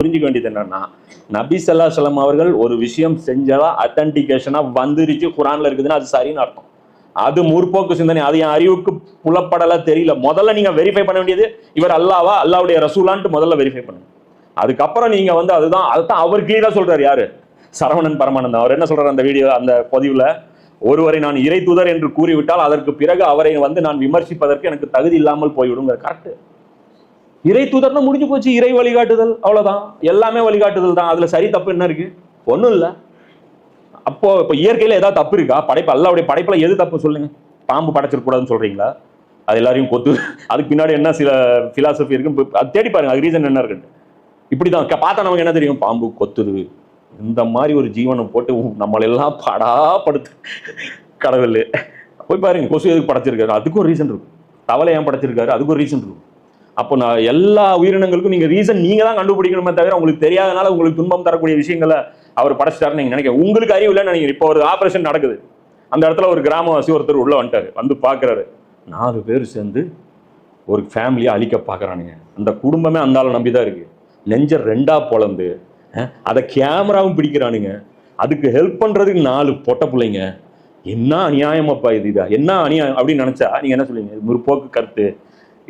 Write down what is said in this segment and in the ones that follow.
புரிஞ்சுக்க வேண்டியது என்னன்னா நபி ஸல்லல்லாஹு அவர்கள் ஒரு விஷயம் செஞ்சதா அத்தன்டிகேஷனா வந்துருச்சு குரான்ல இருக்குதுன்னா அது சரின்னு அர்த்தம். அது முற்போக்கு சிந்தனை அது என் அறிவுக்கு புலப்படல தெரியல. முதல்ல நீங்க வெரிஃபை பண்ண வேண்டியது இவர் அல்லாவா? அல்லாவுடைய ரசூலான்ட்டு முதல்ல வெரிஃபை பண்ணுங்க. அதுக்கப்புறம் நீங்க வந்து அதுதான் அதுதான் அவர் கிளியரா சொல்றாரு யாரு? சரவணன் பரமானந்தம் அவர் என்ன சொல்றாரு அந்த வீடியோ அந்த பதிவுல? ஒருவரை நான் இறை தூதர் என்று கூறிவிட்டால் அதற்கு பிறகு அவரை வந்து நான் விமர்சிப்பதற்கு எனக்கு தகுதி இல்லாமல் போய்விடுங்கிற கரெக்ட் இறை தூதர்னா முடிஞ்சு போச்சு. இறை வழிகாட்டுதல் அவ்வளோதான் எல்லாமே வழிகாட்டுதல் தான். அதில் சரி தப்பு என்ன இருக்கு? ஒன்றும் இல்லை. அப்போ இப்போ இயற்கையில் ஏதாவது தப்பு இருக்கா? படைப்பு அல்லாவுடைய படைப்பில் எது தப்பு சொல்லுங்க. பாம்பு படைச்சிருக்கூடாதுன்னு சொல்றீங்களா? அது எல்லாரையும் கொத்து. அதுக்கு பின்னாடி என்ன சில ஃபிலாசபி இருக்கு அது தேடி பாருங்க அது ரீசன் என்ன இருக்குன்னு. இப்படி தான் பார்த்தா நமக்கு என்ன தெரியும்? பாம்பு கொத்துது. இந்த மாதிரி ஒரு ஜீவனை போட்டு நம்மளெல்லாம் படாப்படுத்து. கடவுள். போய் பாருங்க கொசு எதுக்கு படைச்சிருக்காரு? அதுக்கு ஒரு ரீசன் இருக்கும். தவளை ஏன் படைச்சிருக்காரு? அதுக்கு ஒரு ரீசன் இருக்கும். அப்போ நான் எல்லா உயிரினங்களுக்கும் நீங்கள் ரீசன் நீங்கள் தான் கண்டுபிடிக்கணுமே தவிர உங்களுக்கு தெரியாதனால உங்களுக்கு துன்பம் தரக்கூடிய விஷயங்களை அவர் படைச்சிட்டாருன்னு நீங்கள் நினைக்கிறேன் உங்களுக்கு அறிவு இல்லைன்னு நினைக்கிறேன் இப்போ ஒரு ஆப்ரேஷன் நடக்குது. அந்த இடத்துல ஒரு கிராமவாசி ஒருத்தர் உள்ள வந்துட்டாரு. வந்து பார்க்குறாரு. நாலு பேர் சேர்ந்து ஒரு ஃபேமிலியை அழிக்க பார்க்குறானுங்க. அந்த குடும்பமே அந்த ஆளை நம்பி தான் இருக்குது நெஞ்சர் ரெண்டாக பொளந்து அதை கேமராவும் பிடிக்கிறானுங்க. அதுக்கு ஹெல்ப் பண்ணுறதுக்கு நாலு பொட்ட பிள்ளைங்க. என்ன அநியாயமாப்பா இது இதா? என்ன அநியாயம் அப்படின்னு நினச்சா நீங்கள் என்ன சொல்லுவீங்க? முற்போக்கு கருத்து.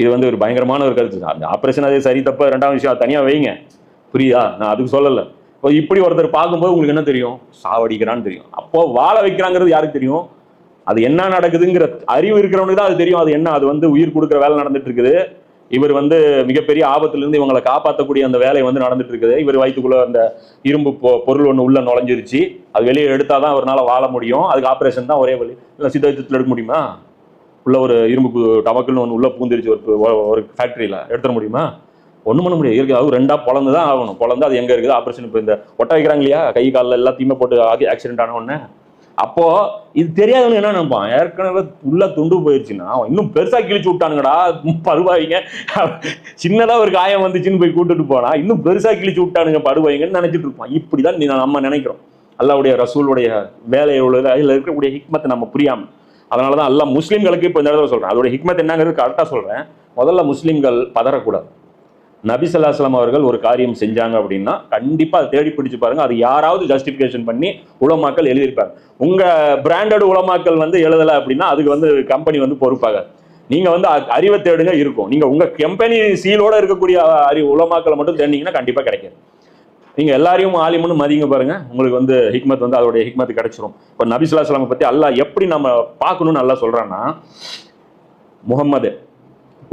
இது வந்து ஒரு பயங்கரமான ஒரு கருத்து. அந்த ஆப்ரேஷன் அதே சரி தப்பு ரெண்டாம் விஷயம் தனியாக வைங்க. புரியுதா? நான் அதுக்கு சொல்லலை. இப்போ இப்படி ஒருத்தர் பார்க்கும்போது உங்களுக்கு என்ன தெரியும்? சாவடிக்கிறான்னு தெரியும். அப்போ வாழ வைக்கிறாங்கிறது யாருக்கு தெரியும்? அது என்ன நடக்குதுங்கிற அறிவு இருக்கிறவனுக்கு தான் அது தெரியும். அது என்ன? அது வந்து உயிர் கொடுக்குற வேலை நடந்துட்டு இருக்குது இவர் வந்து மிகப்பெரிய ஆபத்துலேருந்து இவங்களை காப்பாற்றக்கூடிய அந்த வேலை வந்து நடந்துட்டு இருக்குது இவர் வயிற்றுக்குள்ள அந்த இரும்பு பொ- பொருள் ஒன்று உள்ள நுழைஞ்சிருச்சு. அது வெளியே எடுத்தால் தான் அவரால் வாழ முடியும். அதுக்கு ஆப்ரேஷன் தான் ஒரே வழி. இல்லை சித்த எடுக்க முடியுமா? உள்ள ஒரு இரும்பு டபக்குன்னு ஒன்று உள்ள பூந்திருச்சு ஒரு ஒரு ஃபேக்ட்ரியில் எடுத்துட முடியுமா? ஒன்றும் பண்ண முடியாது. இயற்கை அதுவும் ரெண்டாக பொழந்து தான் ஆகணும். பொழந்து அது எங்கே இருக்குது? ஆப்ரேஷன் இப்போ இந்த ஒட்ட வைக்கிறாங்க இல்லையா? கை காலில் எல்லாத்தையுமே போட்டு ஆக்சிடென்ட் ஆன உடனே. அப்போது இது தெரியாதவங்க என்ன நினைப்பான்? ஏற்கனவே உள்ள துண்டு போயிடுச்சுன்னா அவன் இன்னும் பெருசாக கிழிச்சு விட்டானுங்கடா படுவாய்ங்க. சின்னதாக ஒரு காயம் வந்துச்சுன்னு போய் கூட்டுட்டு போனா இன்னும் பெருசாக கிழிச்சு விட்டானுங்க படுவாய்ங்கன்னு நினச்சிட்டு இருப்பான். இப்படிதான் நீ- நம்ம நினைக்கிறோம். அல்லாவுடைய ரசூலுடைய வேலையுள்ள உள்ளது அதில் இருக்கக்கூடிய ஹிக்மத்தை நம்ம புரியாமல் அதனால தான் எல்லாம் முஸ்லீம்களுக்கு இப்போ இந்த இடத்துல சொல்கிறேன் அதோட ஹிக்மத் என்னங்கிறது கரெக்டாக சொல்கிறேன் முதல்ல முஸ்லீம்கள் பதறக்கூடாது. நபி சல்லாஸ்லாம் அவர்கள் ஒரு காரியம் செஞ்சாங்க அப்படின்னா கண்டிப்பாக அதை தேடி பிடிச்சு பாருங்கள் அது யாராவது ஜஸ்டிஃபிகேஷன் பண்ணி உலமாக்கள் எழுதியிருப்பாங்க. உங்கள் பிராண்டட் உலமாக்கள் வந்து எழுதலை அப்படின்னா அதுக்கு வந்து கம்பெனி வந்து பொறுப்பாக நீங்கள் வந்து அ- அறிவை தேடுங்க இருக்கும். நீங்கள் உங்கள் கம்பெனி சீலோட இருக்கக்கூடிய அறிவு உலமாக்களை மட்டும் தேடினீங்கன்னா கண்டிப்பாக கிடைக்கும் நீங்க எல்லாரையும் ஆலிமுன்னு மதிங்க பாருங்க. உங்களுக்கு வந்து ஹிக்மத் வந்து அதோடைய ஹிக்மத் கிடைச்சிரும். இப்போ நபிசுல்லா சலாமை பற்றி அல்லா அல்லாஹ் எப்படி நம்ம பார்க்கணும்னு நல்லா சொல்றான்னா முகம்மது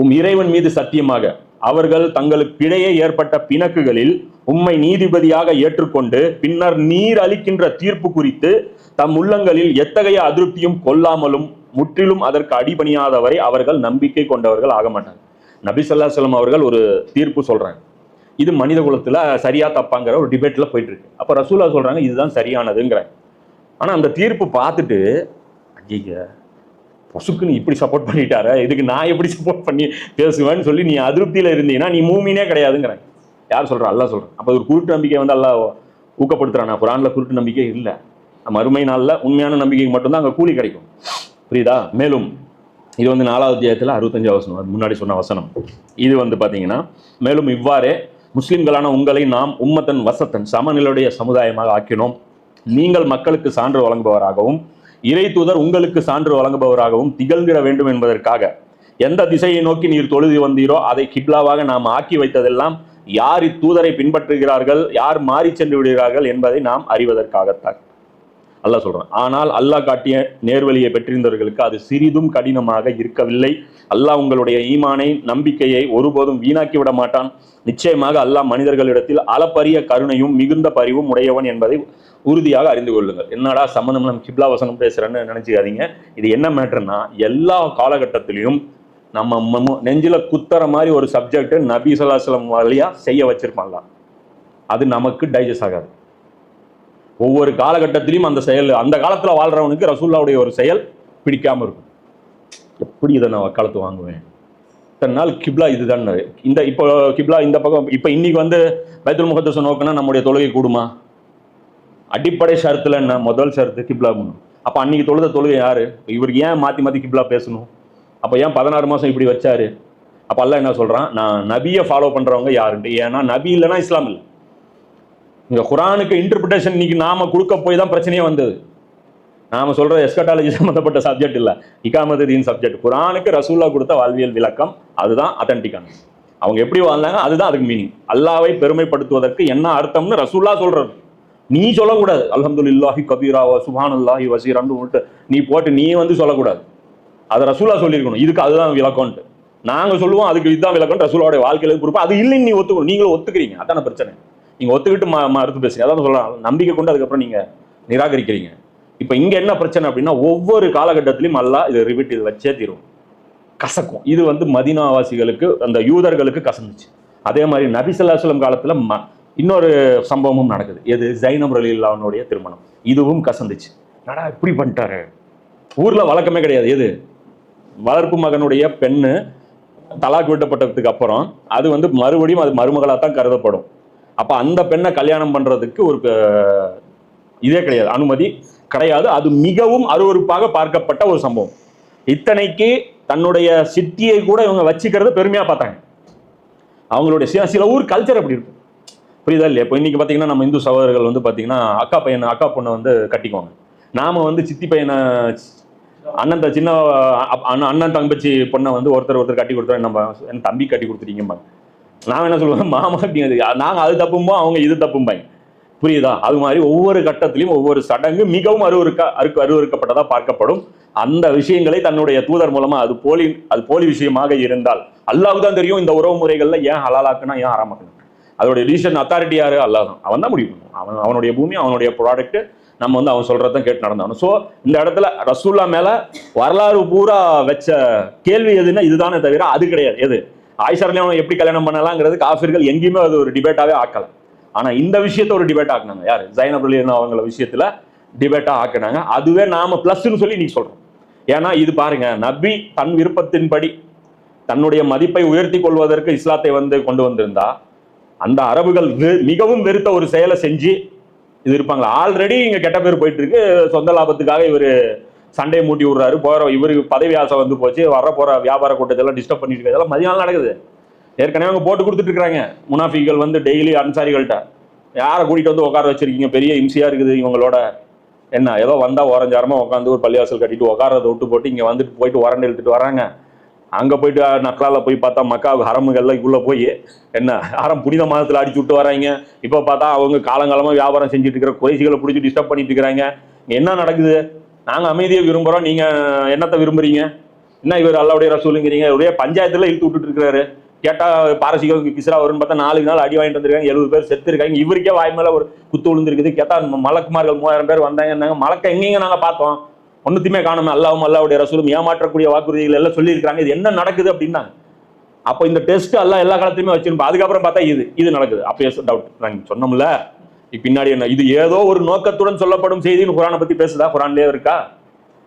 உம் இறைவன் மீது சத்தியமாக அவர்கள் தங்களுக்கு இடையே ஏற்பட்ட பிணக்குகளில் உம்மை நீதிபதியாக ஏற்றுக்கொண்டு பின்னர் நீர் அளிக்கின்ற தீர்ப்பு குறித்து தம் உள்ளங்களில் எத்தகைய அதிருப்தியும் கொள்ளாமலும் முற்றிலும் அதற்கு அடிபணியாதவரை அவர்கள் நம்பிக்கை கொண்டவர்கள் ஆக மாட்டாங்க. நபி சொல்லா அலைஹி அவர்கள் ஒரு தீர்ப்பு சொல்றாங்க. இது மனித குலத்தில் சரியா தப்பாங்கிற ஒரு டிபேட்ல போயிட்டு இருக்கு அப்போ ரசூலா சொல்றாங்க இதுதான் சரியானதுங்கிறாங்க. ஆனால் அந்த தீர்ப்பு பார்த்துட்டு ஐயா பொசுக்குன்னு இப்படி சப்போர்ட் பண்ணிட்டார இதுக்கு நான் எப்படி சப்போர்ட் பண்ணி பேசுவேன்னு சொல்லி நீ அதிருப்தியில் இருந்தீங்கன்னா நீ மூமினே கிடையாதுங்கிறாங்க. யார் சொல்கிறா அல்லா சொல்கிறேன் அப்போ ஒரு குருட்டு நம்பிக்கை வந்து அல்லாஹ் ஊக்கப்படுத்துறானா? குரானில் குருட்டு நம்பிக்கை இல்லை. மறுமை நாளில் உண்மையான நம்பிக்கைக்கு மட்டும்தான் அங்கே கூலி கிடைக்கும். புரியுதா? மேலும் இது வந்து நாலாவது அத்தியாயத்தில் அறுபத்தஞ்சாவது வசனம். அது முன்னாடி சொன்ன வசனம். இது வந்து பார்த்தீங்கன்னா மேலும் இவ்வாறே முஸ்லிம்களான உங்களை நாம் உம்மத்தன் வசத்தன் சமநிலையுடைய சமுதாயமாக ஆக்கினோம். நீங்கள் மக்களுக்கு சான்று வழங்குபவராகவும் இறை தூதர் உங்களுக்கு சான்று வழங்குபவராகவும் திகழ்ந்திட வேண்டும் என்பதற்காக எந்த திசையை நோக்கி நீர் தொழுது வந்தீரோ அதை கிப்லாவாக நாம் ஆக்கி வைத்ததெல்லாம் யார் இத்தூதரை பின்பற்றுகிறார்கள் யார் மாறி சென்று விடுகிறார்கள் என்பதை நாம் அறிவதற்காகத்தான். அல்லாஹ் சொல்றான். ஆனால் அல்லாஹ் காட்டிய நேர்வழியை பெற்றிருந்தவர்களுக்கு அது சிறிதும் கடினமாக இருக்கவில்லை. அல்லாஹ் உங்களுடைய ஈமானை நம்பிக்கையை ஒருபோதும் வீணாக்கி விட மாட்டான். நிச்சயமாக அல்லாஹ் மனிதர்களிடத்தில் அளப்பரிய கருணையும் மிகுந்த பரிவும் உடையவன் என்பதை உறுதியாக அறிந்து கொள்ளுங்கள். என்னடா சம்மந்தம் நம்ம கிப்லா வசனம் பேசுறேன்னு நினைச்சுக்காதீங்க. இது என்ன மேட்டர்னா எல்லா காலகட்டத்திலையும் நம்ம நெஞ்சில் நெஞ்சில குத்துற மாதிரி ஒரு சப்ஜெக்ட் நபி சொல்லாஸ்லம் வழியா செய்ய வச்சிருப்பான்ல அது நமக்கு டைஜஸ்ட் ஆகாது. ஒவ்வொரு காலகட்டத்திலையும் அந்த செயல் அந்த காலத்தில் வாழ்கிறவனுக்கு ரசூல்லாவுடைய ஒரு செயல் பிடிக்காமல் இருக்கும். எப்படி இதை நான் வக்காலத்து வாங்குவேன்? இத்தனை நாள் கிப்லா இதுதான். இந்த இப்போ கிப்லா இந்த பக்கம் இப்போ இன்னைக்கு வந்து பைத்துல் முகத்தச நோக்கினா நம்முடைய தொழுகை கூடுமா? அடிப்படை ஷரத்துல என்ன? முதல் ஷரத்து கிப்லா பண்ணும் அப்போ அன்னைக்கு தொழுத தொழுகை யார்? இவருக்கு ஏன் மாற்றி மாற்றி கிப்லா பேசணும்? அப்போ ஏன் பதினாறு மாதம் இப்படி வச்சாரு? அப்போ அல்ல என்ன சொல்கிறான் நான் நபியை ஃபாலோ பண்ணுறவங்க யாருண்டு? ஏன்னா நபி இல்லைன்னா இஸ்லாம் இல்லை. இங்க குரானுக்கு இன்டர்பிரிட்டேஷன் இன்னைக்கு நாம கொடுக்க போய் தான் பிரச்சனையே வந்தது. நாம சொல்ற எஸ்கட்டாலஜி சம்மந்தப்பட்ட சப்ஜெக்ட் இல்ல. இகாமது தீன் சப்ஜெக்ட் குரானுக்கு ரசூல்லா கொடுத்த வாழ்வியல் விளக்கம் அதுதான் அத்தன்டிக்கான அவங்க எப்படி வாழ்ந்தாங்க? அதுதான் அதுக்கு மீனிங் அல்லாவை பெருமைப்படுத்துவதற்கு என்ன அர்த்தம்னு ரசூல்லா சொல்றது நீ சொல்லக்கூடாது. அல்ஹம்துலில்லாஹி கபீரா சுபானுல்லாஹி வசீரான்னு விட்டு நீ போட்டு நீ வந்து சொல்லக்கூடாது. அதை ரசூலா சொல்லியிருக்கணும். இதுக்கு அதுதான் விளக்கம்ன்ட்டு. நாங்க சொல்லுவோம் அதுக்கு இதுதான் விளக்கம் ரசூலோட வாழ்க்கையில கொடுப்போம். அது இல்லைன்னு நீ ஒத்துக்கணும். நீங்களும் ஒத்துக்கிறீங்க. அதான பிரச்சனை. நீங்க ஒத்துக்கிட்டு ம- மறுத்து பேசுங்க அதான் சொல்லலாம் நம்பிக்கை கொண்டு அதுக்கப்புறம் நீங்க நிராகரிக்கிறீங்க. இப்போ இங்க என்ன பிரச்சனை அப்படின்னா ஒவ்வொரு காலகட்டத்திலையும் அல்லா இதை ரிவிட் இது வச்சே தீரும். கசக்கும். இது வந்து மதினாவாசிகளுக்கு அந்த யூதர்களுக்கு கசந்துச்சு. அதே மாதிரி நபி ஸல்லல்லாஹு காலத்தில் காலத்துல ம- இன்னொரு சம்பவமும் நடக்குது. எது? ஜைனம் ரலில்லாவுடைய திருமணம். இதுவும் கசந்துச்சு. நடா இப்படி பண்ணிட்டாரு? ஊர்ல வழக்கமே கிடையாது. எது? வளர்ப்பு மகனுடைய பெண்ணு தலாக் விட்டப்பட்டதுக்கு அப்புறம் அது வந்து மறுபடியும் அது மருமகளாக தான் கருதப்படும். அப்ப அந்த பெண்ணை கல்யாணம் பண்றதுக்கு ஒரு இதே கிடையாது. அனுமதி கிடையாது. அது மிகவும் அருவருப்பாக பார்க்கப்பட்ட ஒரு சம்பவம். இத்தனைக்கு தன்னுடைய சித்தியை கூட இவங்க வச்சுக்கிறத பெருமையா பார்த்தாங்க. அவங்களுடைய சில சில ஊர் கல்ச்சர் அப்படி இருக்கும். புரியுதா இல்லையா? இப்போ இன்னைக்கு பார்த்தீங்கன்னா நம்ம இந்து சகோதரர்கள் வந்து பார்த்தீங்கன்னா அக்கா பையனை அக்கா பொண்ணை வந்து கட்டிக்குவாங்க. நாம வந்து சித்தி பையனை அண்ணன் த- சின்ன அண்ணன் அண்ணன் தங்கச்சி பொண்ணை வந்து ஒருத்தர் ஒருத்தர் கட்டி கொடுத்தோம் நம்ம என் தம்பி கட்டி கொடுத்துட்டீங்கம்பாங்க. நான் என்ன சொல்லுவேன்? மாமா அப்படிங்கிறது நாங்கள் அது தப்பும்போ அவங்க இது தப்பும்பாங்க புரியுதா? அது மாதிரி ஒவ்வொரு கட்டத்திலையும் ஒவ்வொரு சடங்கு மிகவும் அருவருக்க அருக்கு அருவருக்கப்பட்டதா பார்க்கப்படும். அந்த விஷயங்களை தன்னுடைய தூதர் மூலமாக அது போலி அது போலி விஷயமாக இருந்தால் அல்லாவுக்கு தான் தெரியும் இந்த உறவு முறைகளில் ஏன் ஹலாலாக்குனா ஏன் ஆரம்பிக்கணும் அதோடைய டிசிஷன் அத்தாரிட்டி யாரு? அல்லாஹ் தான் அவன் தான் முடிவு பண்ணும் அவன் அவனுடைய பூமி அவனுடைய ப்ராடக்ட் நம்ம வந்து அவன் சொல்றதான் கேட்டு நடந்தாகணும். ஸோ இந்த இடத்துல ரசூல்லா மேல வரலாறு பூரா வச்ச கேள்வி எதுன்னா இதுதானே தவிர அது கிடையாது. எது? ஆயிஷாரிலே அவன் எப்படி கல்யாணம் பண்ணலாங்கிறது காஃபிர்கள் எங்கேயுமே அது ஒரு டிபேட்டாவே ஆக்கல. ஆனா இந்த விஷயத்த ஒரு டிபேட் ஆக்குனாங்க. யார்? ஜைனப் அலி அவங்கள விஷயத்துல டிபேட்டா ஆக்குனாங்க. அதுவே நாம பிளஸ்ன்னு சொல்லி நீ சொல்றோம். ஏன்னா இது பாருங்க நபி தன் விருப்பத்தின்படி தன்னுடைய மதிப்பை உயர்த்தி கொள்வதற்கு இஸ்லாத்தை வந்து கொண்டு வந்திருந்தா அந்த அரபுகள் மிகவும் வெறுத்த ஒரு செயலை செஞ்சு இது இருப்பாங்களா? ஆல்ரெடி இங்க கெட்ட பேர் போயிட்டு இருக்கு. சொந்த லாபத்துக்காக இவர் சண்டையை மூட்டி விடுறாரு. போகிற இவருக்கு பதவி ஆசை வந்து போச்சு. வர போகிற வியாபார கூட்டத்தெல்லாம் டிஸ்டர்ப் பண்ணிட்டு இருக்கு இதெல்லாம் மதியம் நடக்குது. ஏற்கனவே அவங்க போட்டு கொடுத்துட்டு இருக்கிறாங்க முனாஃபிகள் வந்து டெய்லி அன்சாரிகள்கிட்ட யாரை கூட்டிகிட்டு வந்து உட்கார வச்சிருக்கீங்க? பெரிய இம்சியாக இருக்குது இவங்களோட. என்ன ஏதோ வந்தால் உரஞ்சாரமாக உட்காந்து ஒரு பள்ளிவாசல் கட்டிட்டு உட்காரத விட்டு போட்டு இங்கே வந்துட்டு போயிட்டு உரண்டு எழுத்துட்டு வராங்க. அங்கே போயிட்டு நக்கலால போய் பார்த்தா மக்காவுக்கு ஹரமுகள்லாம் உள்ள போய் என்ன ஹரம் புனித மாதத்தில் அடிச்சு விட்டு வராங்க. இப்போ பார்த்தா அவங்க காலங்காலமாக வியாபாரம் செஞ்சுட்டு இருக்கிற குறைசிகளை பிடிச்சி டிஸ்டர்ப் பண்ணிட்டு இருக்கிறாங்க. என்ன நடக்குது? நாங்கள் அமைதியை விரும்புகிறோம் நீங்கள் என்னத்தை விரும்புகிறீங்க என்ன இவர் அல்லாவுடைய ரசூலுங்கிறீங்க? ஒரே பஞ்சாயத்தில் இழுத்து விட்டுட்டு இருக்கிறாரு கேட்டால் பாரசீகம் கிஸ்ரா வரும்னு பார்த்தா நாலு நாள் அடி வாங்கிட்டு வந்திருக்காங்க. எழுபது பேர் செத்துருக்காங்க இவருக்கே வாய் மேலே ஒரு குத்து விழுந்துருக்குது. கேட்டால் மலக்குமார்கள் மூவாயிரம் பேர் வந்தாங்கன்னாங்க மலக்க எங்கெங்க நாங்கள் பார்த்தோம்? ஒன்றுத்தையுமே காணுமே. அல்லாவும் அல்லாவுடைய ரசூலும் ஏமாற்றக்கூடிய வாக்குறுதிகள் எல்லாம் சொல்லியிருக்காங்க இது என்ன நடக்குது அப்படின்னாங்க. அப்போ இந்த டெஸ்ட் எல்லாம் எல்லா காலத்துலையுமே வச்சிருப்போம் அதுக்கப்புறம் பார்த்தா இது இது நடக்குது. அப்போ டவுட் நாங்கள் சொன்னோம்ல. பின்னாடி என்ன? இது ஏதோ ஒரு நோக்கத்துடன் சொல்லப்படும் செய்தின்னு குரானை பத்தி பேசுதா? குரான்லயே இருக்கா?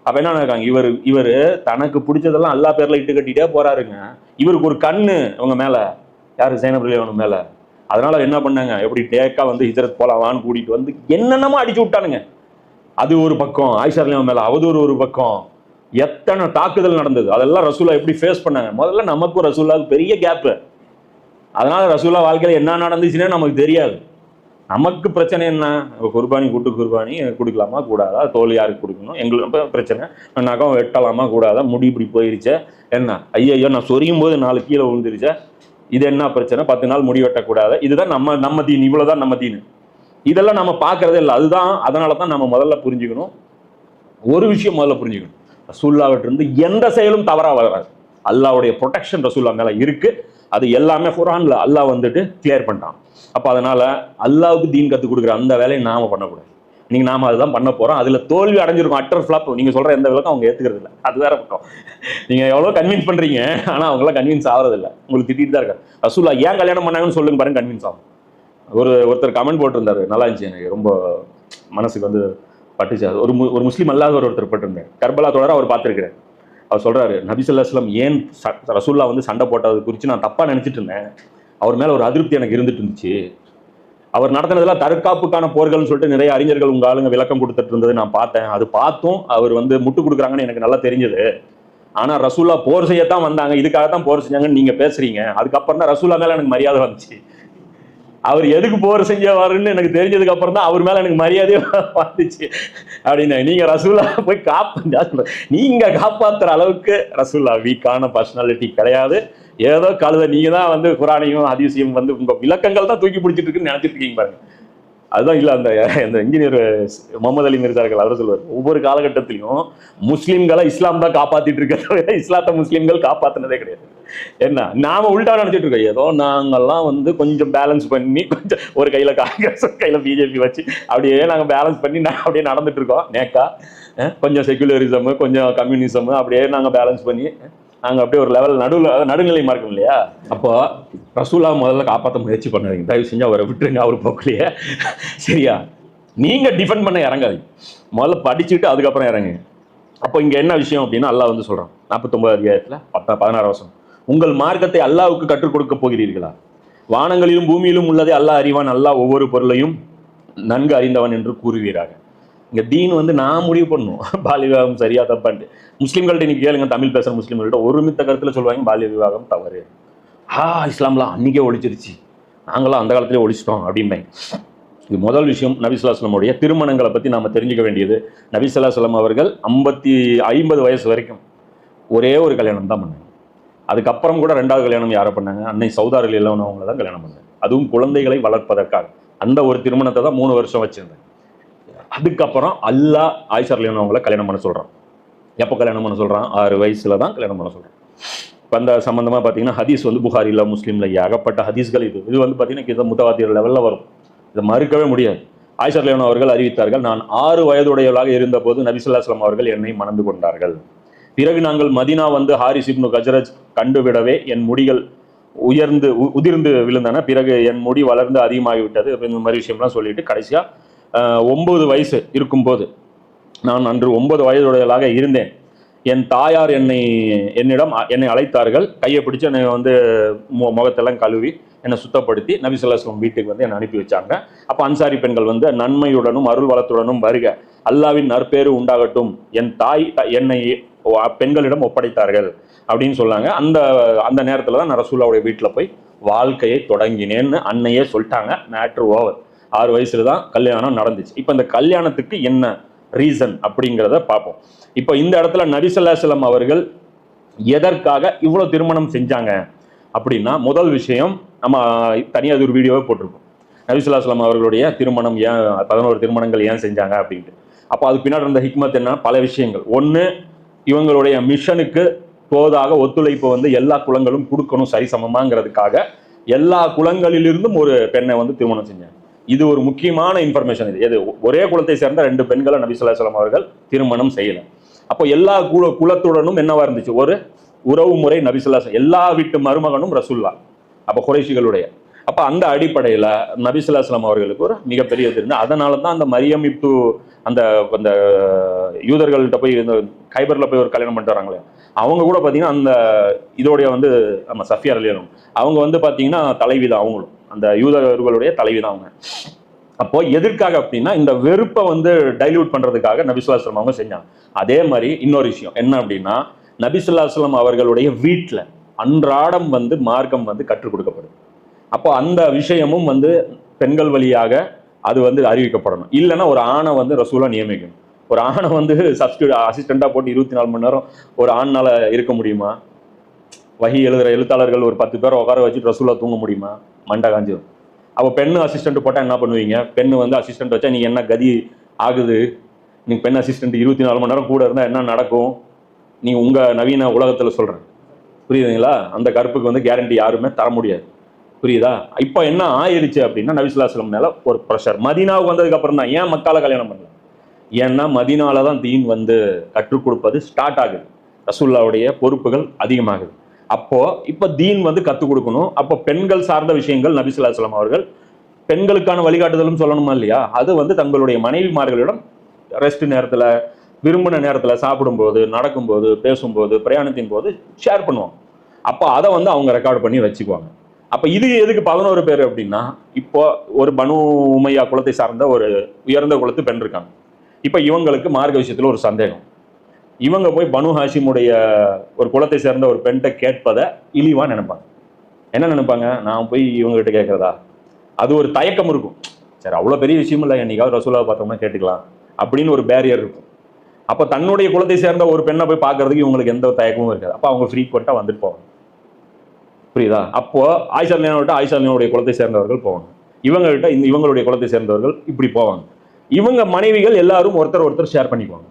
அப்ப என்ன இருக்காங்க இவர் இவர் தனக்கு பிடிச்சதெல்லாம் எல்லா பேர்ல இட்டு கட்டிட்டே போறாருங்க. இவருக்கு ஒரு கண்ணு அவங்க மேல. யாரு? சைனப் மேல. அதனால என்ன பண்ணாங்க? எப்படி டேக்கா வந்து ஹிஜரத் போலாவான்னு கூட்டிட்டு வந்து என்னென்னமோ அடிச்சு விட்டானுங்க. அது ஒரு பக்கம். ஆயிஷா மேல அவதூறு ஒரு பக்கம். எத்தனை தாக்குதல் நடந்தது? அதெல்லாம் ரசூலா எப்படி ஃபேஸ் பண்ணாங்க? முதல்ல நமக்கும் ரசூலாவுக்கு பெரிய கேப்பு அதனால ரசூலா வாழ்க்கையில் என்ன நடந்துச்சுன்னே நமக்கு தெரியாது. நமக்கு பிரச்சனை என்ன? குர்பானி கூட்டு குர்பானி கொடுக்கலாமா கூடாதா? தோல் யாருக்கு கொடுக்கணும்? எங்களுக்கு பிரச்சனை. நகம் வெட்டலாமா கூடாதா? முடி இப்படி போயிருச்சே. என்ன? ஐயோ நான் சொரியும் போது நாலு கீழே விழுந்துருச்சே. இது என்ன பிரச்சனை? பத்து நாள் முடி வெட்டக்கூடாது. இதுதான் நம்ம நம்ம தீன். இவ்வளோதான் நம்ம தீன். இதெல்லாம் நம்ம பார்க்கறதே இல்லை. அதுதான் அதனால தான் நம்ம முதல்ல புரிஞ்சுக்கணும். ஒரு விஷயம் முதல்ல புரிஞ்சுக்கணும். ரசூல்லாவிட்டிருந்து எந்த செயலும் தவறாக வராது. அல்லாவுடைய ப்ரொடெக்ஷன் ரசூல்லா மேலே இருக்குது அது எல்லாமே குரான்ல அல்லாஹ் வந்துட்டு கிளியர் பண்ணிட்டான். அப்போ அதனால அல்லாவுக்கு தீன் கற்றுக் கொடுக்குற அந்த வேலையை நாம பண்ணக்கூடாது. நீங்க நாம அதுதான் பண்ண போகிறோம் அதில் தோல்வி அடைஞ்சிருக்கும் அட்டர் ஃப்ளாப் நீங்கள் சொல்ற எந்த விளக்கம் அவங்க ஏற்றுக்கிறது இல்லை. அது வேற பக்கம். நீங்க எவ்வளவு கன்வின்ஸ் பண்ணுறீங்க ஆனா அவங்களாம் கன்வின்ஸ் ஆகிறதில்ல உங்களுக்கு திட்டிட்டு தான் இருக்காரு ரசூல்லா ஏன் கல்யாணம் பண்ணாங்கன்னு சொல்லுங்க பாருங்க கன்வின்ஸ் ஆகும். ஒரு ஒருத்தர் கமெண்ட் போட்டிருந்தாரு. நல்லா இருந்துச்சு எனக்கு. ரொம்ப மனசுக்கு வந்து பட்டுச்சு. ஒரு மு- ஒரு முஸ்லீம் அல்லாதவர் ஒருத்தர் போட்டிருந்தேன் கர்பலா தொடர அவர் பார்த்துருக்கிறேன் அவர் சொல்றாரு நபிசல்லாஸ்லம் ஏன் ச- ரசூல்லா வந்து சண்டை போட்டது குறித்து நான் தப்பா நினைச்சிட்டு இருந்தேன். அவர் மேலே ஒரு அதிருப்தி எனக்கு இருந்துட்டு இருந்துச்சு. அவர் நடத்தினதெல்லாம் தற்காப்புக்கான போர்கள்னு சொல்லிட்டு நிறைய அறிஞர்கள் உங்கள் ஆளுங்க விளக்கம் கொடுத்துட்டு இருந்தது நான் பார்த்தேன். அது பார்த்தும் அவர் வந்து முட்டு கொடுக்குறாங்கன்னு எனக்கு நல்லா தெரிஞ்சது. ஆனால் ரசூல்லா போர் செய்யத்தான் வந்தாங்க. இதுக்காக தான் போர் செஞ்சாங்கன்னு நீங்கள் பேசுறீங்க. அதுக்கப்புறம் தான் ரசூல்லா மேலே எனக்கு மரியாதை வந்துச்சு. அவர் எதுக்கு போர் செஞ்சவாருன்னு எனக்கு தெரிஞ்சதுக்கு அப்புறம் தான் அவர் மேல எனக்கு மரியாதையே வந்துச்சு. அப்படின்னு நீங்க ரசூல்லா போய் காப்பா நீங்க காப்பாத்துற அளவுக்கு ரசூல்லா வீக்கான பர்சனாலிட்டி கிடையாது. ஏதோ கழுத நீங்கள் தான் வந்து குரானையும் அதிசயம் வந்து உங்கள் விளக்கங்கள் தான் தூக்கி பிடிச்சிட்டு இருக்குன்னு நினச்சிட்டு இருக்கீங்க பாருங்க. அதுதான் இல்ல அந்த இந்த இன்ஜினியர் முகமது அலி மிர்சார்கள் அவர் சொல்லுவார் ஒவ்வொரு காலகட்டத்திலையும் முஸ்லீம்களை இஸ்லாம் தான் காப்பாற்றிட்டு இருக்கிறத இஸ்லாத்தை முஸ்லீம்கள் காப்பாற்றினதே கிடையாது. என்ன? நாம உள்டா நினச்சிட்டு இருக்கோம். ஏதோ நாங்கள்லாம் வந்து கொஞ்சம் பேலன்ஸ் பண்ணி கொஞ்சம் ஒரு கையில் காங்கிரஸ் கையில் பிஜேபி வச்சு அப்படியே நாங்கள் பேலன்ஸ் பண்ணி நான் அப்படியே நடந்துட்டு இருக்கோம். நேக்கா கொஞ்சம் செக்குலரிசம் கொஞ்சம் கம்யூனிசம் அப்படியே நாங்கள் பேலன்ஸ் பண்ணி நாங்கள் அப்படியே ஒரு லெவல் நடுவில் நடுநிலை மார்க்கம் இல்லையா? அப்போ ரசூலா முதல்ல காப்பாற்ற முயற்சி பண்ணாதீங்க. தயவு செஞ்சு அவரை விட்டுருங்க அவர் போக்கலையே சரியா? நீங்கள் டிஃபெண்ட் பண்ண இறங்காதீங்க. முதல்ல படிச்சுட்டு அதுக்கப்புறம் இறங்குங்க. அப்போ இங்கே என்ன விஷயம் அப்படின்னா அல்லாஹ் வந்து சொல்கிறான் நாற்பத்தொம்பது அதிகாரத்தில் பத்த பதினாறு வருஷம் உங்கள் மார்க்கத்தை அல்லாவுக்கு கற்றுக் கொடுக்க போகிறீர்களா? வானங்களிலும் பூமியிலும் உள்ளதை அல்லாஹ் அறிவான். அல்லாஹ் ஒவ்வொரு பொருளையும் நன்கு அறிந்தவன் என்று கூறுவீராக. இங்கே தீன் வந்து நான் முடிவு பண்ணும். பால்ய விவாகம் சரியா தப்பான்ட்டு. முஸ்லீம்கள்ட்ட நீ கேளுங்க தமிழ் பேசுகிற முஸ்லீம்கள்ட்ட ஒருமித்த கருத்தில் சொல்லுவாங்க பால்ய விவாகம் தவறு. ஆ இஸ்லாம்லாம் அன்னைக்கே ஒழிச்சிருச்சு. நாங்களாம் அந்த காலத்திலே ஒழிச்சிட்டோம் அப்படிம்பாங்க. இது முதல் விஷயம் நபிசுல்லாஸ்லமுடைய திருமணங்களை பற்றி நாம் தெரிஞ்சுக்க வேண்டியது. நபிசுல்லாஸ்லம் அவர்கள் ஐம்பத்தி ஐம்பது வயசு வரைக்கும் ஒரே ஒரு கல்யாணம் தான் பண்ணாங்க. அதுக்கப்புறம் கூட ரெண்டாவது கல்யாணம் யாரை பண்ணாங்க? அன்னை சௌதாரில் அவங்கள தான் கல்யாணம் பண்ணாங்க. அதுவும் குழந்தைகளை வளர்ப்பதற்காக. அந்த ஒரு திருமணத்தை தான் மூணு வருஷம் வச்சுருந்தேன். அதுக்கப்புறம் அல்லாஹ் ஆயிஷர் அவங்கள கல்யாணம் பண்ண சொல்கிறான் எப்போ கல்யாணம் பண்ண சொல்கிறான் ஆறு வயசில் தான் கல்யாணம் பண்ண சொல்கிறான் இப்போ அந்த சம்மந்தமாக பார்த்தீங்கன்னா ஹதீஸ் வந்து புகாரில் முஸ்லீமில் ஏகப்பட்ட ஹதீஸ்கள் இது. இது வந்து பார்த்தீங்கன்னா இது முத்தவாத்தியர் லெவலில் வரும். இதை மறுக்கவே முடியாது. ஆயிஷர் லியோன் அவர்கள் அறிவித்தார்கள் நான் ஆறு வயதுடையவளாக இருந்தபோது நபிசுல்லாஸ்லாம் அவர்கள் என்னை மணந்து கொண்டார்கள். பிறகு நாங்கள் மதினா வந்து ஹாரிஸ் இப்னு கஜரஜ் கண்டுவிடவே என் முடிகள் உயர்ந்து உதிர்ந்து விழுந்தன. பிறகு என் முடி வளர்ந்து அதிகமாகிவிட்டது. இந்த மாதிரி விஷயம்லாம் சொல்லிட்டு கடைசியாக ஒம்பது வயசு இருக்கும்போது. நான் அன்று ஒன்பது வயதுடையவளாக இருந்தேன். என் தாயார் என்னை என்னிடம் அ- என்னை அழைத்தார்கள். கையை பிடிச்சி என்னை வந்து மு- முகத்தெல்லாம் கழுவி என்னை சுத்தப்படுத்தி நபிசல்லாஸ்லம் வீட்டுக்கு வந்து என்னை அனுப்பி வச்சாங்க. அப்போ அன்சாரி பெண்கள் வந்து நன்மையுடனும் அருள் வளத்துடனும் வருக. அல்லாவின் நற்பேறு உண்டாகட்டும். என் தாய் என்னை பெண்களிடம் ஒப்படைத்தார்கள் அப்படின்னு சொன்னாங்க. அந்த அந்த நேரத்தில் தான் நான் ரசூல்லாவுடைய வீட்டில் போய் வாழ்க்கையை தொடங்கினேன்னு அன்னையே சொல்லிட்டாங்க. மேட்ரு ஓவர் ஆறு வயசுல தான் கல்யாணம் நடந்துச்சு. இப்போ இந்த கல்யாணத்துக்கு என்ன ரீசன் அப்படிங்கிறத பார்ப்போம். இப்போ இந்த இடத்துல நபிசல்லாசலம் அவர்கள் எதற்காக இவ்வளோ திருமணம் செஞ்சாங்க அப்படின்னா முதல் விஷயம் நம்ம தனியாக ஒரு வீடியோவே போட்டிருக்கோம். நபிசுல்லாஸ்லாம் அவர்களுடைய திருமணம் ஏன் பதினோரு திருமணங்கள் ஏன் செஞ்சாங்க அப்படின்ட்டு. அப்போ அதுக்கு பின்னாடி இருந்த ஹிக்மத் என்ன? பல விஷயங்கள். ஒன்று இவங்களுடைய மிஷனுக்கு போதாக ஒத்துழைப்பு வந்து எல்லா குலங்களும் கொடுக்கணும் சரிசமமாங்கிறதுக்காக எல்லா குலங்களிலிருந்தும் ஒரு பெண்ணை வந்து திருமணம் செஞ்சாங்க. இது ஒரு முக்கியமான இன்ஃபர்மேஷன் இது. எது? ஒரே குலத்தை சேர்ந்த ரெண்டு பெண்களை நபி சொல்லாஸ்லாம் அவர்கள் திருமணம் செய்யலை. அப்போ எல்லா குல குலத்துடனும் என்னவா இருந்துச்சு? ஒரு உறவு முறை நபி சொல்லாஸ் எல்லா வீட்டு மருமகனும் ரசுல்லா. அப்போ குறைஷிகளுடைய. அப்போ அந்த அடிப்படையில் நபி அவர்களுக்கு ஒரு மிகப்பெரிய இது இருந்து அதனால தான் அந்த மரியம் இப்து அந்த அந்த யூதர்கள்ட்ட போய் இந்த கைபரில் போய் ஒரு கல்யாணம் பண்ணிட்டு வராங்களே. அவங்க கூட பார்த்தீங்கன்னா அந்த இதோடைய வந்து நம்ம சஃபியார் அலியனும் அவங்க வந்து பார்த்தீங்கன்னா தலைவி தான் அவங்களும். அந்த யூதர்களுடைய தலைவி தான் அவங்க. அப்போ எதற்காக அப்படின்னா இந்த வெறுப்பை வந்து டைல்யூட் பண்றதுக்காக நபிசுல்லாஸ்லம் அவங்க செஞ்சாங்க. அதே மாதிரி இன்னொரு விஷயம் என்ன அப்படின்னா நபிசுல்லாஸ்லம் அவர்களுடைய வீட்டில் அன்றாடம் வந்து மார்க்கம் வந்து கற்றுக் கொடுக்கப்படுது. அப்போ அந்த விஷயமும் வந்து பெண்கள் வழியாக அது வந்து அறிவிக்கப்படணும். இல்லைன்னா ஒரு ஆணை வந்து ரசூலா நியமிக்கணும். ஒரு ஆணை வந்து சப்ஸ்டியூட் அசிஸ்டண்ட்டாக போட்டு இருபத்தி நாலு மணி நேரம் ஒரு ஆணால் இருக்க முடியுமா? வகி எழுதுகிற எழுத்தாளர்கள் ஒரு பத்து பேரை உட்கார வச்சு ரசூலா தூங்க முடியுமா? மண்டை காஞ்சிடும் அப்போ பெண்ணு அசிஸ்டன்ட் போட்டால் என்ன பண்ணுவீங்க? பெண்ணு வந்து அசிஸ்டன்ட் வச்சா நீங்கள் என்ன கதி ஆகுது? நீங்கள் பெண் அசிஸ்டண்ட் இருபத்தி நாலு மணி நேரம் கூட இருந்தால் என்ன நடக்கும்? நீங்கள் உங்கள் நவீன உலகத்தில் சொல்கிறேன் புரியுதுங்களா? அந்த கருப்புக்கு வந்து கேரண்டி யாருமே தர முடியாது. புரியுதா? இப்போ என்ன ஆயிடுச்சு அப்படின்னா நபிசுல்லாஸ்லம் மேலே ஒரு ப்ரெஷர் மதினாவுக்கு வந்ததுக்கப்புறம் தான் ஏன் மக்கால கல்யாணம் பண்ணல? ஏன்னா மதினால தான் தீன் வந்து கற்றுக் கொடுப்பது ஸ்டார்ட் ஆகுது. ரசூல்லாவுடைய பொறுப்புகள் அதிகமாகுது. அப்போ இப்போ தீன் வந்து கற்றுக் கொடுக்கணும். அப்போ பெண்கள் சார்ந்த விஷயங்கள் நபிசுல்லாஸ்லாம் அவர்கள் பெண்களுக்கான வழிகாட்டுதலும் சொல்லணுமா இல்லையா? அது வந்து தங்களுடைய மனைவிமார்களிடம் ரெஸ்ட் நேரத்தில் விரும்பின நேரத்தில் சாப்பிடும்போது நடக்கும்போது பேசும்போது பிரயாணத்தின் போது ஷேர் பண்ணுவோம் அப்போ அதை வந்து அவங்க ரெக்கார்ட் பண்ணி வச்சுக்குவாங்க. அப்போ இது எதுக்கு பதினோரு பேர் அப்படின்னா இப்போ ஒரு பனு உமையா குலத்தை சார்ந்த ஒரு உயர்ந்த குலத்து பெண் இருக்காங்க. இப்போ இவங்களுக்கு மார்க்க விஷயத்தில் ஒரு சந்தேகம். இவங்க போய் பனு ஹாஷிமுடைய ஒரு குலத்தை சேர்ந்த ஒரு பெண்கிட்ட கேட்பதை இழிவா நினைப்பாங்க. என்ன நினைப்பாங்க? நான் போய் இவங்ககிட்ட கேட்குறதா? அது ஒரு தயக்கம் இருக்கும். சரி அவ்வளோ பெரிய விஷயம் இல்லை. என்னைக்காவது ரசூலாவை பார்த்தோம்னா கேட்டுக்கலாம் அப்படின்னு ஒரு பேரியர் இருக்கும். அப்போ தன்னுடைய குலத்தை சேர்ந்த ஒரு பெண்ணை போய் பார்க்கறதுக்கு இவங்களுக்கு எந்த தயக்கமும் இருக்காது. அப்போ அவங்க ஃப்ரீக்வெண்ட்டாக வந்துட்டு போவாங்க புரியுதா? அப்போது ஆயிஷா விட்டு ஆயிஷா லியானுடைய குலத்தை சேர்ந்தவர்கள் போவாங்க இவங்ககிட்ட இந்த இவங்களுடைய குலத்தை சேர்ந்தவர்கள் இப்படி போவாங்க. இவங்க மனைவிகள் எல்லாரும் ஒருத்தர் ஒருத்தர் ஷேர் பண்ணிக்குவாங்க.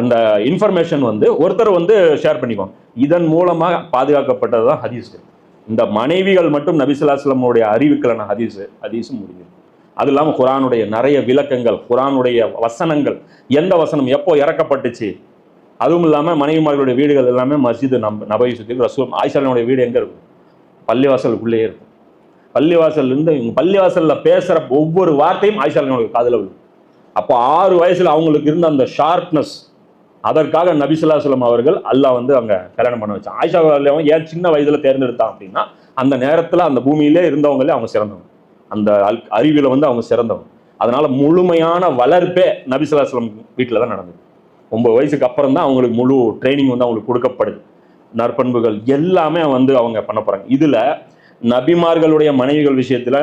அந்த இன்ஃபர்மேஷன் வந்து ஒருத்தர் வந்து ஷேர் பண்ணிக்குவாங்க. இதன் மூலமாக பாதுகாக்கப்பட்டது தான் ஹதீஸு இந்த மனைவிகள் மட்டும் நபிசுல்லாஸ்லமுடைய அறிவிக்கலான ஹதீஸு ஹதீஸும் முடிஞ்சது அது இல்லாமல் குரானுடைய நிறைய விளக்கங்கள் குரானுடைய வசனங்கள் எந்த வசனம் எப்போ இறக்கப்பட்டுச்சு அதுவும் இல்லாமல் மனைவிமார்களுடைய வீடுகள் எல்லாமே மஸ்ஜிது நம் நபை சுற்றி ரசூல் ஆயிஷாலனுடைய வீடு எங்கே இருக்கும்? பள்ளிவாசலுக்குள்ளேயே இருக்கும். பள்ளிவாசல்லேருந்து இவங்க பள்ளிவாசலில் பேசுகிற ஒவ்வொரு வார்த்தையும் ஆயிஷாலனுடைய காதில் விழும். அப்போ ஆறு வயசில் அவங்களுக்கு இருந்த அந்த ஷார்ப்னஸ் அதற்காக நபிசுல்லாஸ்லம் அவர்கள் அல்லாஹ் வந்து அங்கே கல்யாணம் பண்ண வச்சான் ஆயிஷா அவன் ஏன் சின்ன வயதில் தேர்ந்தெடுத்தான் அப்படின்னா அந்த நேரத்தில் அந்த பூமியிலே இருந்தவங்களே அவங்க சிறந்தவங்க. அந்த அல் அறிவில் வந்து அவங்க சிறந்தவங்க. அதனால முழுமையான வளர்ப்பே நபிசுல்லாஸ்லம் வீட்டில் தான் நடந்தது. ஒன்பது வயசுக்கு அப்புறம் தான் அவங்களுக்கு முழு ட்ரைனிங் வந்து அவங்களுக்கு கொடுக்கப்படுது. நற்பண்புகள் எல்லாமே வந்து அவங்க பண்ண போகிறாங்க இதில் நபிமார்களுடைய மனைவிகள் விஷயத்தில்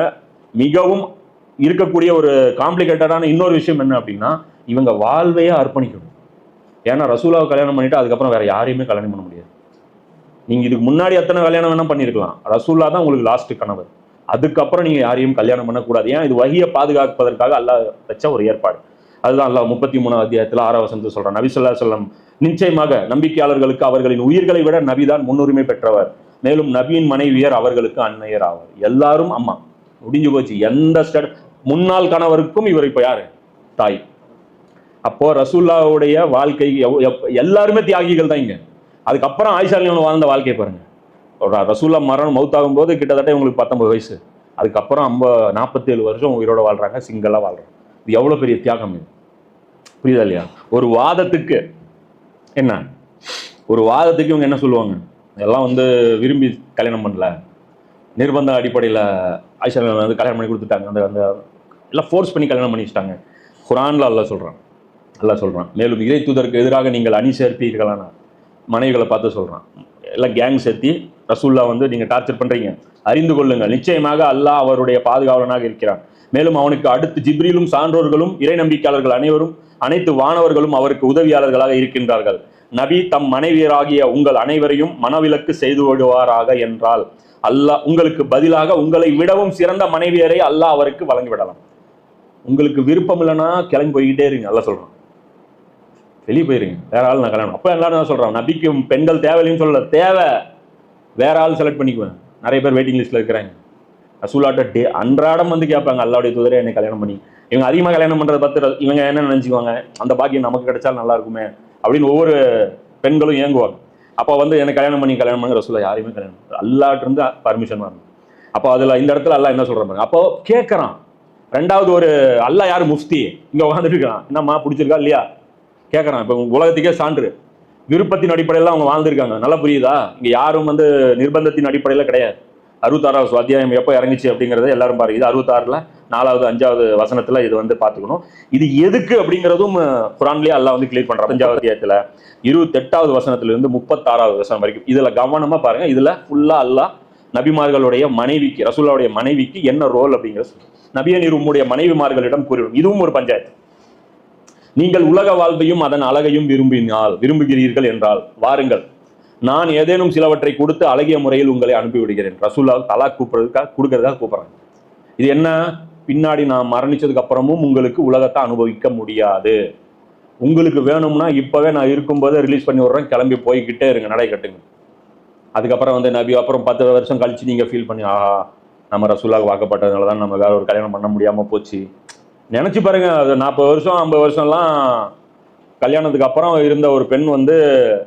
மிகவும் இருக்கக்கூடிய ஒரு காம்ப்ளிகேட்டடான இன்னொரு விஷயம் என்ன அப்படின்னா இவங்க வாழ்வையே அர்ப்பணிக்கணும். ஏன்னா ரசூலாவை கல்யாணம் பண்ணிட்டு அதுக்கப்புறம் வேற யாரையுமே கல்யாணம் பண்ண முடியாது. நீங்க இதுக்கு முன்னாடி எத்தனை கல்யாணம் வேணா பண்ணியிருக்கலாம். ரசூல்லா தான் உங்களுக்கு லாஸ்ட் கணவர். அதுக்கப்புறம் நீங்க யாரையும் கல்யாணம் பண்ணக்கூடாது. ஏன் இது வகையை பாதுகாப்பதற்காக அல்லாஹ் வச்ச ஒரு ஏற்பாடு. அதுதான் அல்லா முப்பத்தி மூணாம் அத்தியாயத்தில் ஆறாம் வசனத்தில் சொல்றான். நபி சொல்லம் நிச்சயமாக நம்பிக்கையாளர்களுக்கு அவர்களின் உயிர்களை விட நபிதான் முன்னுரிமை பெற்றவர். மேலும் நபியின் மனைவியர் அவர்களுக்கு அன்னையர் ஆவார். எல்லாரும் அம்மா. முடிஞ்சு போச்சு. எந்த ஸ்டட் முன்னாள் கணவருக்கும் இவர் இப்போ யாரு? தாய். அப்போ ரசூல்லாவுடைய வாழ்க்கை எவ்- எல்லாருமே தியாகிகள் தான் இங்க. அதுக்கப்புறம் ஆயிஷாலியன் வாழ்ந்த வாழ்க்கை பாருங்க. ரசூல்லா மரணம் மவுத்தாகும் போது கிட்டத்தட்ட இவங்களுக்கு பத்தொன்பது வயசு. அதுக்கப்புறம் ஐம்ப நாற்பத்தேழு வருஷம் உயிரோட வாழ்றாங்க சிங்கிளாக வாழ்றாங்க. இது எவ்வளோ பெரிய தியாகம் இது? புரியுதா இல்லையா? ஒரு வாதத்துக்கு என்ன? ஒரு வாதத்துக்கு இவங்க என்ன சொல்லுவாங்க? எல்லாம் வந்து விரும்பி கல்யாணம் பண்ணல. நிர்பந்த அடிப்படையில் ஆயிஷா வந்து கல்யாணம் பண்ணி கொடுத்துட்டாங்க. அந்த அந்த எல்லாம் ஃபோர்ஸ் பண்ணி கல்யாணம் பண்ணி வச்சுட்டாங்க குரான்ல அல்லாஹ் சொல்கிறான் அல்லாஹ் சொல்கிறான் மேலும் இறை தூதருக்கு எதிராக நீங்கள் அணி சேர்ப்பீர்களான? மனைவிகளை பார்த்து சொல்கிறான் எல்லாம் கேங் சேர்த்தி ரசூல்லா வந்து நீங்கள் டார்ச்சர் பண்ணுறீங்க அறிந்து கொள்ளுங்கள். நிச்சயமாக அல்லாஹ் அவருடைய பாதுகாவலனாக இருக்கிறான். மேலும் அவனுக்கு அடுத்து ஜிப்ரிலும் சான்றோர்களும் இறை நம்பிக்கையாளர்கள் அனைவரும் அனைத்து வானவர்களும் அவருக்கு உதவியாளர்களாக இருக்கின்றார்கள். நபி தம் மனைவியராகிய உங்கள் அனைவரையும் மனவிலக்கு செய்து விடுவாராக என்றால் அல்லாஹ் உங்களுக்கு பதிலாக உங்களை விடவும் சிறந்த மனைவியரை அல்லாஹ் அவருக்கு வழங்கிவிடலாம் உங்களுக்கு விருப்பம் இல்லைன்னா கிளம்பி போய்கிட்டே இருங்க. நல்லா சொல்கிறான் வெளியே போயிருங்க. வேற ஆள் நான் கல்யாணம் அப்போ எல்லாரும் தான் சொல்கிறேன் நபிக்கு பெண்கள் தேவையில்லைன்னு சொல்லல. தேவை. வேற ஆள் செலக்ட் பண்ணிக்குவேன். நிறைய பேர் வெயிட்டிங் லிஸ்ட்டில் இருக்கிறாங்க. ரசூலாட்ட டே அன்றாடம் வந்து கேட்பாங்க அல்லாவுடைய தூதரே என்னை கல்யாணம் பண்ணி. இவங்க அதிகமாக கல்யாணம் பண்றதை பார்த்து இவங்க என்ன நினச்சிக்குவாங்க? அந்த பாக்கியம் நமக்கு கிடைச்சா நல்லா இருக்குமே அப்படின்னு ஒவ்வொரு பெண்களும் இயங்குவாங்க அப்போ வந்து என்ன கல்யாணம் பண்ணி கல்யாணம் பண்ணி ரசூலா யாரையுமே கல்யாணம் அல்லாட்டிருந்து பர்மிஷன் வரணும் அப்போ அதில் இந்த இடத்துல அல்லா என்ன சொல்கிறாங்க அப்போ கேட்குறான். ரெண்டாவது ஒரு அல்லாஹ் யாரு? முஃப்தி. இங்கே உட்காந்துட்டு இருக்கான். என்னம்மா பிடிச்சிருக்கா இல்லையா? கேட்குறான் இப்போ உலகத்துக்கே சான்று. விருப்பத்தின் அடிப்படையில் அவங்க வாழ்ந்திருக்காங்க. நல்லா புரியுதா? இங்கே யாரும் வந்து நிர்பந்தத்தின் அடிப்படையில் கிடையாது. அறுபத்தாறாவது சுவாத்தியாயம் எப்போ இறங்குச்சு அப்படிங்கிறத எல்லாரும் பாருங்க இது அறுபத்தாறில் நாலாவது அஞ்சாவது வசனத்தில் இது வந்து பார்த்துக்கணும். இது எதுக்கு அப்படிங்கிறதும் குரான்லேயே எல்லாம் அல்லாஹ் வந்து கிளியர் பண்றான். அஞ்சாவது அத்தியாயத்தில் இருபத்தெட்டாவது வசனத்துலேருந்து முப்பத்தாறாவது வசனம் வரைக்கும். இதில் கவனமாக பாருங்கள் இதில் ஃபுல்லாக அல்லாஹ் நபிமார்களுடைய மனைவிக்கு ரசூல்லாவுடைய மனைவிக்கு என்ன ரோல் அப்படிங்கிற சொல்றான். நபிய நீர் உம்முடைய மனைவிமார்களிடம் கூறிவிடும். இதுவும் ஒரு பஞ்சாயத்து. நீங்கள் உலக வாழ்வையும் அதன் அழகையும் விரும்பினால் விரும்புகிறீர்கள் என்றால் வாருங்கள். நான் ஏதேனும் சிலவற்றை கொடுத்து அழகிய முறையில் உங்களை அனுப்பிவிடுகிறேன். ரசூல்லா தலா கூப்பிடுறதுக்காக கொடுக்கறதுக்காக கூப்பிட்றேன் இது என்ன? பின்னாடி நான் மரணிச்சதுக்கு அப்புறமும் உங்களுக்கு உலகத்தை அனுபவிக்க முடியாது. உங்களுக்கு வேணும்னா இப்போவே நான் இருக்கும்போது ரிலீஸ் பண்ணி விடுறேன். கிளம்பி போய்கிட்டே இருங்க. நடை கட்டுங்க. அதுக்கப்புறம் வந்து நபி அப்புறம் பத்து வருஷம் கழித்து நீங்கள் ஃபீல் பண்ணி ஆஹா நம்ம ரசூலாக வாக்கப்பட்டதுனால தான் நம்ம வேற ஒரு கல்யாணம் பண்ண முடியாமல் போச்சு. நினச்சி பாருங்க அது நாற்பது வருஷம் ஐம்பது வருஷம்லாம் கல்யாணத்துக்கு அப்புறம் இருந்த ஒரு பெண் வந்து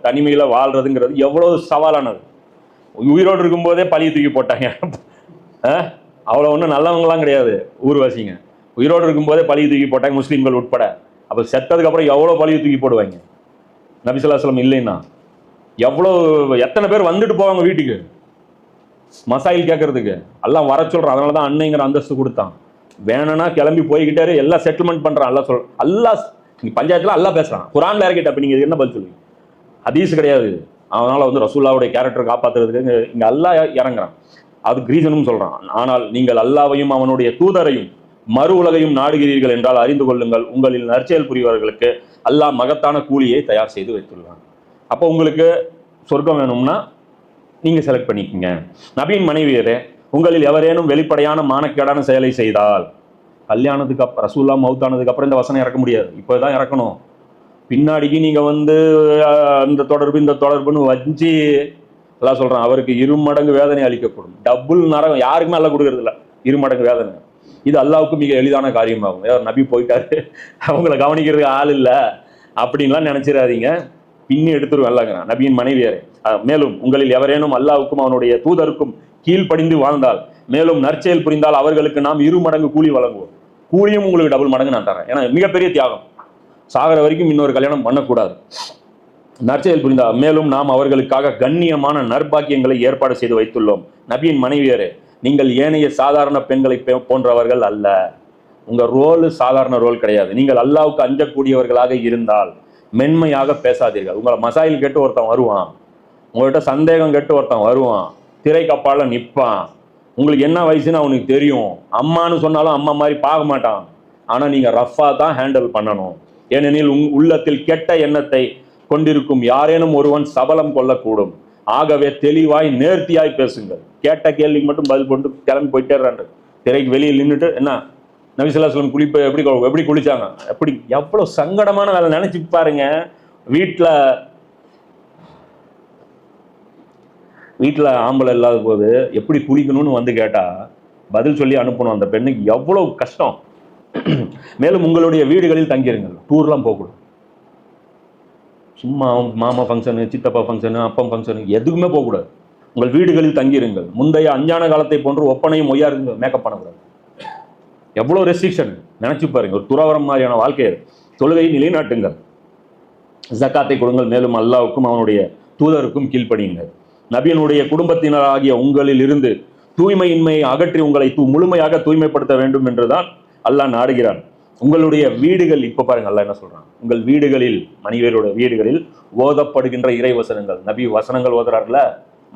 தனிமையில் வாழ்றதுங்கிறது எவ்வளோ சவாலானது. உயிரோடு இருக்கும்போதே பழிய தூக்கி போட்டாங்க. அவ்வளோ ஒன்றும் நல்லவங்களாம் கிடையாது ஊர்வாசிங்க. உயிரோடு இருக்கும்போதே பழிய தூக்கி போட்டாங்க முஸ்லீம்கள் உட்பட. அப்போ செத்ததுக்கு அப்புறம் எவ்வளோ பழிய தூக்கி போடுவாங்க? நபிசுல்லாஸ்லம் இல்லைன்னா. எவ்வளோ எத்தனை பேர் வந்துட்டு போவாங்க வீட்டுக்கு? மசாயில் கேட்கறதுக்கு. எல்லாம் வர சொல்கிறோம் அதனால தான் அன்னைங்கிற அந்தஸ்து கொடுத்தான். வேணும்னா கிளம்பி போய்கிட்டாரு எல்லாம் செட்டில்மெண்ட் பண்ணுறான் எல்லாம் சொல் அல்லாஹ் நீங்கள் பஞ்சாயத்தில் அல்லாஹ் பேசுறான். குரான்ல இறக்கிட்ட அப்ப நீங்கள் என்ன பதில் சொல்லுவீங்க? அதீஸ் கிடையாது அதனால் வந்து ரசூல்லாவுடைய கேரக்டர் காப்பாற்றுறதுக்கு இங்கே அல்லா அல்லாஹ் இறங்குறான். அதுக்கு ரீசனும் சொல்கிறான் ஆனால் நீங்கள் அல்லாவையும் அவனுடைய தூதரையும் மறு உலகையும் நாடுகிறீர்கள் என்றால் அறிந்து கொள்ளுங்கள் உங்களில் நற்செயல் புரிவர்களுக்கு அல்லாஹ் மகத்தான கூலியை தயார் செய்து வைத்துள்ளான். அப்போ உங்களுக்கு சொர்க்கம் வேணும்னா நீங்கள் செலக்ட் பண்ணிக்கோங்க. நபியின் மனைவியரே உங்களில் எவரேனும் வெளிப்படையான மானக்கேடான செயலை செய்தால் கல்யாணத்துக்கு அப்புறம் ரசூல்லா மவுத்தானதுக்கு அப்புறம் இந்த வசனம் இறக்க முடியாது. இப்போதான் இறக்கணும். பின்னாடிக்கு நீங்கள் வந்து அந்த தொடர்பு இந்த தொடர்புன்னு வஞ்சி எல்லாம் சொல்கிறேன் அவருக்கு இருமடங்கு வேதனை அளிக்கப்படும் டபுள் நரகம் யாருக்குமே அல்ல கொடுக்குறதில்ல. இருமடங்கு வேதனை. இது அல்லாவுக்கு மிக எளிதான காரியமாகும். ஏதோ நபி போயிட்டாரு. அவங்கள கவனிக்கிறதுக்கு ஆள் இல்லை. அப்படின்லாம் நினச்சிடாதீங்க பின்னி எடுத்துருவேன் அல்லங்கிறான் நபியின் மனைவியரே மேலும் உங்களில் எவரேனும் அல்லாவுக்கும் அவனுடைய தூதருக்கும் கீழ்ப்படிந்து வாழ்ந்தால் மேலும் நற்செயல் புரிந்தால் அவர்களுக்கு நாம் இரு மடங்கு கூலி வழங்குவோம். கூலியும் உங்களுக்கு டபுள் மடங்கு நான் தரேன். ஏன்னா மிகப்பெரிய தியாகம். சாகர வரைக்கும் இன்னொரு கல்யாணம் பண்ணக்கூடாது. நற்செயல் புரிந்தால் மேலும் நாம் அவர்களுக்காக கண்ணியமான நற்பாக்கியங்களை ஏற்பாடு செய்து வைத்துள்ளோம். நபியின் மனைவியரே நீங்கள் ஏனைய சாதாரண பெண்களை போன்றவர்கள் அல்ல. உங்க ரோலு சாதாரண ரோல் கிடையாது. நீங்கள் அல்லாவுக்கு அஞ்சக்கூடியவர்களாக இருந்தால் மென்மையாக பேசாதீர்கள். உங்களை மசாயில் கேட்டு ஒருத்தன் வருவான். உங்கள்கிட்ட சந்தேகம் கேட்டு ஒருத்தன் வருவான். திரைக்கப்பால நிற்பான் உங்களுக்கு என்ன வயசுன்னு அவனுக்கு தெரியும். அம்மான்னு சொன்னாலும் அம்மா மாதிரி பார்க்க மாட்டான். ஆனால் நீங்கள் ரஃப்பாக தான் ஹேண்டில் பண்ணணும். ஏனெனில் உங் உள்ளத்தில் கெட்ட எண்ணத்தை கொண்டிருக்கும் யாரேனும் ஒருவன் சபலம் கொள்ளக்கூடும். ஆகவே தெளிவாய் நேர்த்தியாய் பேசுங்கள். கேட்ட கேள்விக்கு மட்டும் பதில் போட்டு கிளம்பி போயிட்டேறாரு திரைக்கு வெளியில் நின்றுட்டு என்ன? நபிசுல்லாஸ்லம் குளிப்பு எப்படி கு- எப்படி குளிச்சாங்க? எப்படி எவ்வளோ சங்கடமான வேலை நினைச்சு பாருங்க. வீட்டில் வீட்டில் ஆம்பளை இல்லாத போது எப்படி குளிக்கணும்னு வந்து கேட்டால் பதில் சொல்லி அனுப்பணும். அந்த பெண்ணுக்கு எவ்வளோ கஷ்டம். மேலும் உங்களுடைய வீடுகளில் தங்கியிருங்கள் டூர்லாம் போகக்கூடாது. சும்மா மாமா ஃபங்க்ஷனு சித்தப்பா ஃபங்க்ஷனு அப்பம் ஃபங்க்ஷனு எதுக்குமே போகக்கூடாது. உங்கள் வீடுகளில் தங்கியிருங்கள் முந்தைய அஞ்ஞான காலத்தை போன்று ஒப்பனையும் ஒய்யா இருந்து மேக்கப் பண்ணக்கூடாது. எவ்வளோ ரெஸ்ட்ரிக்ஷன் நினச்சி பாருங்க. ஒரு துறவரம் மாதிரியான வாழ்க்கையை தொழுகை நிலைநாட்டுங்கள். ஜக்காத்தை கொடுங்கள். மேலும் அல்லாவுக்கும் அவனுடைய தூதருக்கும் கீழ்ப்படியுங்கள். நபியனுடைய குடும்பத்தினராகிய உங்களில் இருந்து தூய்மையின்மையை அகற்றி உங்களை தூ முழுமையாக தூய்மைப்படுத்த வேண்டும் என்றுதான் அல்லாஹ் நாடுகிறான். உங்களுடைய வீடுகள் இப்போ பாருங்க அல்லாஹ் என்ன சொல்றான்? உங்கள் வீடுகளில் மனிதருடைய வீடுகளில் ஓதப்படுகின்ற இறை வசனங்கள் நபி வசனங்கள் ஓதுறாருல?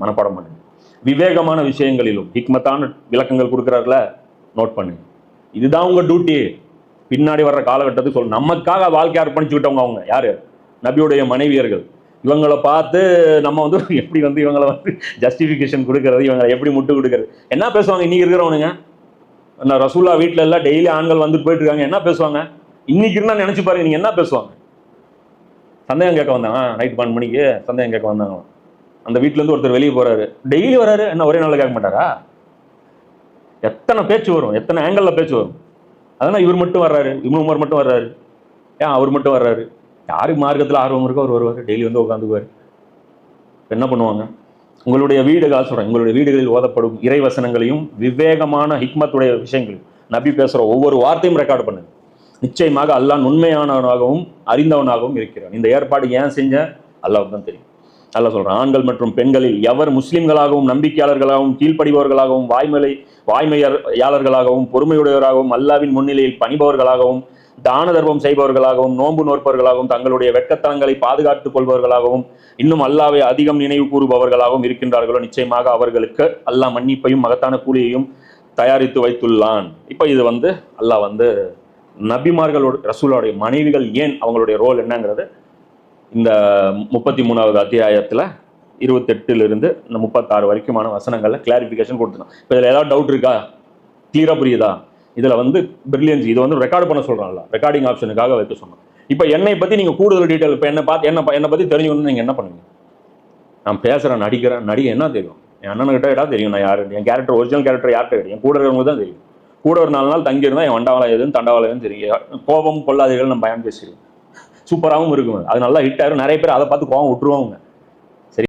மனப்பாடம் பண்ணுங்க. விவேகமான விஷயங்களிலும் ஹிக்மத்தான விளக்கங்கள் கொடுக்குறாருல? நோட் பண்ணுங்க. இதுதான் உங்க டியூட்டி பின்னாடி வர்ற காலகட்டத்துக்கு சொல்லு நமக்காக வாழ்க்கை அர்ப்பணிச்சுக்கிட்டவங்க அவங்க. யாரு? நபியுடைய மனைவியர்கள். இவங்களை பார்த்து நம்ம வந்து எப்படி வந்து இவங்களை வந்து ஜஸ்டிஃபிகேஷன் கொடுக்கறது இவங்களை எப்படி முட்டு கொடுக்கறது? என்ன பேசுவாங்க? இன்னைக்கு இருக்கிறவனுங்க. நான் ரசூல்லா வீட்டில் எல்லாம் டெய்லி ஆண்கள் வந்துட்டு போயிட்டு இருக்காங்க என்ன பேசுவாங்க? இன்னைக்கு இருந்தா நினைச்சு பாருங்க நீங்க என்ன பேசுவாங்க? சந்தேகம் கேட்க வந்தாங்க நைட் பன்னெண்டு மணிக்கு சந்தேகம் கேட்க வந்தாங்க அந்த வீட்ல இருந்து ஒருத்தர் வெளியே போறாரு. டெய்லி வராரு. என்ன ஒரே நாள் கேட்க மாட்டாரா? எத்தனை பேச்சு வரும். எத்தனை ஆங்கிளில் பேச்சு வரும். அதனால இவர் மட்டும் வர்றாரு. இவங்க மட்டும் வர்றாரு. ஏன் அவர் மட்டும் வர்றாரு? யாருக்கு மார்க்கத்தில் ஆர்வம் இருக்கோ அவர் வருவார். டெய்லி வந்து உட்காந்துக்குவார் என்ன பண்ணுவாங்க? உங்களுடைய வீடுகள் சொல்கிறேன் உங்களுடைய வீடுகளில் ஓதப்படும் இறை வசனங்களையும் விவேகமான ஹிக்மத்துடைய விஷயங்களையும் நபி பேசுகிற ஒவ்வொரு வார்த்தையும் ரெக்கார்ட் பண்ணுங்க. நிச்சயமாக அல்லாஹ் உண்மையானவனாகவும் அறிந்தவனாகவும் இருக்கிறான். இந்த ஏற்பாடு ஏன் செஞ்ச? அல்லாஹ் தான் தெரியும். அல்லாஹ் சொல்கிறேன் ஆண்கள் மற்றும் பெண்களில் எவர் முஸ்லீம்களாகவும் நம்பிக்கையாளர்களாகவும் கீழ்ப்படிபவர்களாகவும் வாய்மலை வாய்மையாளர்களாகவும் பொறுமையுடையவராகவும் அல்லாவின் முன்னிலையில் பணிபவர்களாகவும் தான தர்மம் செய்பவர்களாகவும் நோன்பு நோற்பவர்களாகவும் தங்களுடைய வெட்கத்தனங்களை பாதுகாத்துக் கொள்பவர்களாகவும் இன்னும் அல்லாவை அதிகம் நினைவு கூறுபவர்களாகவும் இருக்கின்றார்களோ நிச்சயமாக அவர்களுக்கு அல்லாஹ் மன்னிப்பையும் மகத்தான கூலியையும் தயாரித்து வைத்துள்ளான். இப்போ இது வந்து அல்லாஹ் வந்து நபிமார்களோட ரசூலோடைய மனைவிகள் ஏன் அவங்களுடைய ரோல் என்னங்கிறது இந்த முப்பத்தி மூணாவது அத்தியாயத்தில் இருபத்தெட்டுலேருந்து இந்த முப்பத்தாறு வரைக்குமான வசனங்களில் கிளாரிஃபிகேஷன் கொடுத்துருந்தோம் இப்போ இதில் ஏதாவது டவுட் இருக்கா? கிளியராக புரியுதா? இதில் வந்து பிரில்லியன்ஸ் இது வந்து ரெக்கார்டு பண்ண சொல்கிறான்ல ரெக்கார்டிங் ஆப்ஷனுக்காக வைக்க சொன்னோம் இப்போ என்னை பற்றி நீங்கள் கூடுதல் டீட்டெயில் இப்போ என்ன பார்த்து என்ன என்னை பற்றி தெரிஞ்சுக்கணும்னு நீங்கள் என்ன பண்ணுவீங்க? நான் பேசுகிறேன் நடிக்கிறேன் நடிகை என்ன தெரியும்? என் அண்ணன்கிட்ட ஏடா தெரியும் நான் யார்? என் கேரக்டர் ஒரிஜினல் கேரக்டர் யார்கிட்ட தெரியும்? கூட இருக்கிறவங்க தான் தெரியும். கூட ஒரு நாலு நாள் தங்கியிருந்தா என் வண்டாவளம் எதுவும் தண்டவாளம் தெரியும். கோபம் பொல்லாதீர்கள் நம்ம பயன் பேசிடுவோம். சூப்பராகவும் இருக்கும். அது நல்லா ஹிட் ஆயிரும். நிறைய பேர் அதை பார்த்து கோவம் விட்டுருவாங்க.